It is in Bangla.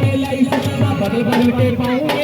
पटे लाइफ बदल बदल के पाऊँ